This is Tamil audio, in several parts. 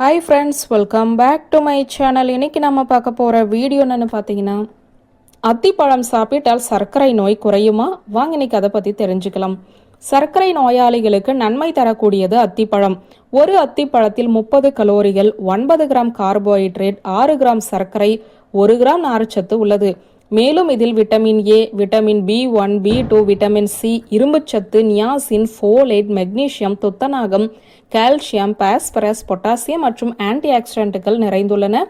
Hi friends welcome back to my channel இன்னைக்கு நம்ம பார்க்க போகிற வீடியோ என்னென்னு பார்த்தீங்கன்னா அத்திப்பழம் சாப்பிட்டால் சர்க்கரை நோய் குறையுமா? வாங்க இன்னைக்கு அதை பற்றி தெரிஞ்சுக்கலாம். சர்க்கரை நோயாளிகளுக்கு நன்மை தரக்கூடியது அத்திப்பழம். ஒரு அத்திப்பழத்தில் முப்பது கலோரிகள் ஒன்பது கிராம் கார்போஹைட்ரேட் ஆறு கிராம் சர்க்கரை ஒரு கிராம் நார்ச்சத்து உள்ளது. மேலும் இதில் vitamin A vitamin B one B two vitamin C இரும்புச்சத்து நியாசின் ஃபோலேட் மெக்னீசியம் துத்தநாகம் கால்சியம் பாஸ்பரஸ் பொட்டாசியம் மற்றும் ஆன்டி ஆக்சிடென்ட்டுகள் நிறைந்துள்ளன.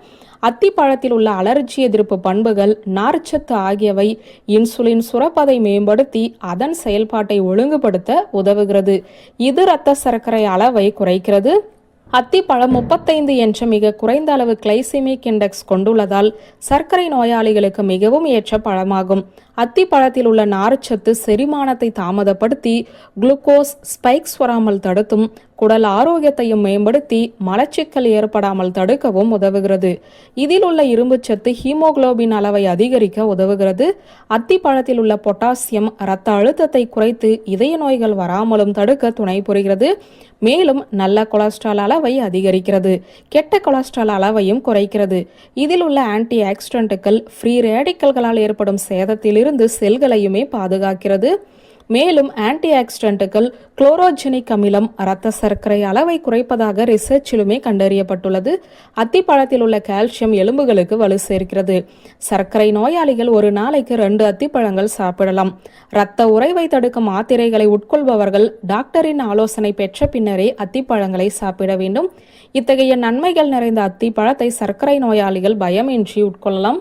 அத்திப்பழத்தில் உள்ள அலர்ஜி எதிர்ப்பு பண்புகள் நார்ச்சத்து ஆகியவை இன்சுலின் சுரப்பதை மேம்படுத்தி அதன் செயல்பாட்டை ஒழுங்குபடுத்த உதவுகிறது. இது இரத்த சர்க்கரை அளவை குறைக்கிறது. அத்திப்பழம் முப்பத்தைந்து என்ற மிக குறைந்த அளவு கிளைசிமிக் இண்டெக்ஸ் கொண்டுள்ளதால் சர்க்கரை நோயாளிகளுக்கு மிகவும் ஏற்ற பழமாகும். அத்திப்பழத்தில் உள்ள நார்ச்சத்து செரிமானத்தை தாமதப்படுத்தி குளுக்கோஸ் ஸ்பைக்ஸ் வராமல் தடுத்தும் குடல் ஆரோக்கியத்தையும் மேம்படுத்தி மலச்சிக்கல் ஏற்படாமல் தடுக்கவும் உதவுகிறது. இதில் உள்ள இரும்புச்சத்து ஹீமோகுளோபின் அளவை அதிகரிக்க உதவுகிறது. அத்திப்பழத்தில் உள்ள பொட்டாசியம் இரத்த அழுத்தத்தை குறைத்து இதய நோய்கள் வராமலும் தடுக்க துணை புரிகிறது. மேலும் நல்ல கொலஸ்ட்ரால் அளவை அதிகரிக்கிறது. கெட்ட கொலஸ்ட்ரால் அளவையும் குறைக்கிறது. இதில் உள்ள ஆன்டி ஆக்சிடென்ட்டுகள் ஃப்ரீ ரேடிக்கல்களால் ஏற்படும் சேதத்திலிருந்து செல்களையுமே பாதுகாக்கிறது. மேலும் ஆன்டி ஆக்சிடென்ட்டுகள் குளோரோஜெனிக் அமிலம் இரத்த சர்க்கரை அளவை குறைப்பதாக ரிசர்ச்சிலுமே கண்டறியப்பட்டுள்ளது. அத்திப்பழத்தில் உள்ள கால்சியம் எலும்புகளுக்கு வலு சேர்க்கிறது. சர்க்கரை நோயாளிகள் ஒரு நாளைக்கு ரெண்டு அத்திப்பழங்கள் சாப்பிடலாம். இரத்த உறைவை தடுக்கும் மாத்திரைகளை உட்கொள்பவர்கள் டாக்டரின் ஆலோசனை பெற்ற பின்னரே அத்திப்பழங்களை சாப்பிட வேண்டும். இத்தகைய நன்மைகள் நிறைந்த அத்திப்பழத்தை சர்க்கரை நோயாளிகள் பயமின்றி உட்கொள்ளலாம்.